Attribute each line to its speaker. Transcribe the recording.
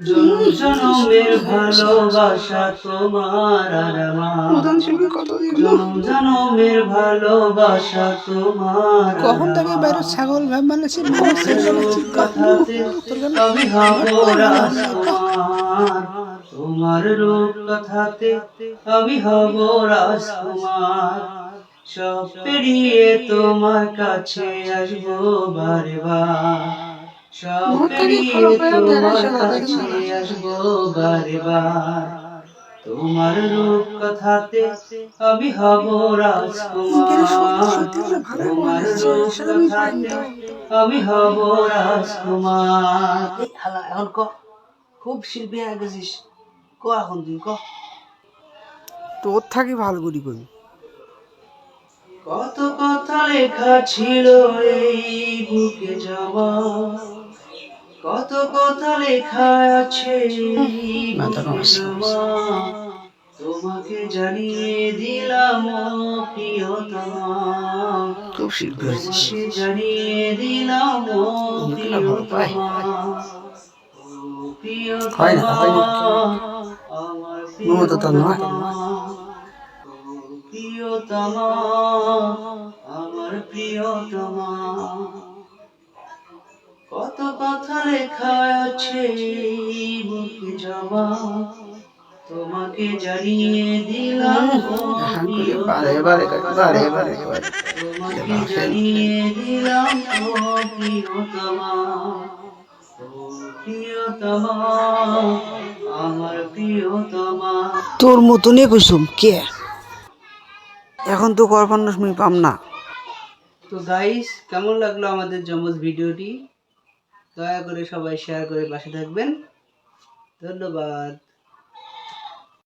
Speaker 1: জনমের ভালোবাসা তোমার আর জনমের ভালোবাসা তোমার
Speaker 2: কখন থেকে বাইরে ছাগল
Speaker 1: আমি তোমার রূপ কথাতে আমি হব রাজকুমার সব পেরিয়ে তোমার কাছে আসব বারে বার সব পেরিয়ে তোমার কাছে আসব বারে তোমার রূপ কথাতে আমি হব রাজকুমার তোমার রূপ কথাতে আমি হব রাজকুমার হালা এখন ক খুব শিল্পী হয়ে গেছিস। ক এখন তুই ক
Speaker 2: তোর থাকি ভালো করি করি।
Speaker 1: কত কথা লেখা ছিল এই বুকে যাওয়া? কত কথা লেখা আছে। তোমাকে জানিয়ে দিলাম প্রিয়তমা
Speaker 2: খুব
Speaker 1: তোমাকে জানিয়ে দিলাম প্রিয়তমা
Speaker 2: হয় না, হয় না।
Speaker 1: আমার
Speaker 2: মমতা তো নয়।
Speaker 1: প্রিয়তমা আমার প্রিয়তমা কত কথা লেখা আছে বুকে জমা তোমাকে জানিয়ে দিলাম
Speaker 2: বারে বারে বারে
Speaker 1: তোমাকে জানিয়ে দিলাম ও প্রিয়তমা
Speaker 2: তোর মতনই কইসুম কে? এখন তো করপান্নস মুই পাম না।
Speaker 1: তো গাইস কেমন লাগল আমাদের জমজ ভিডিওটি? দয়া করে সবাই শেয়ার করে পাশে থাকবেন। ধন্যবাদ।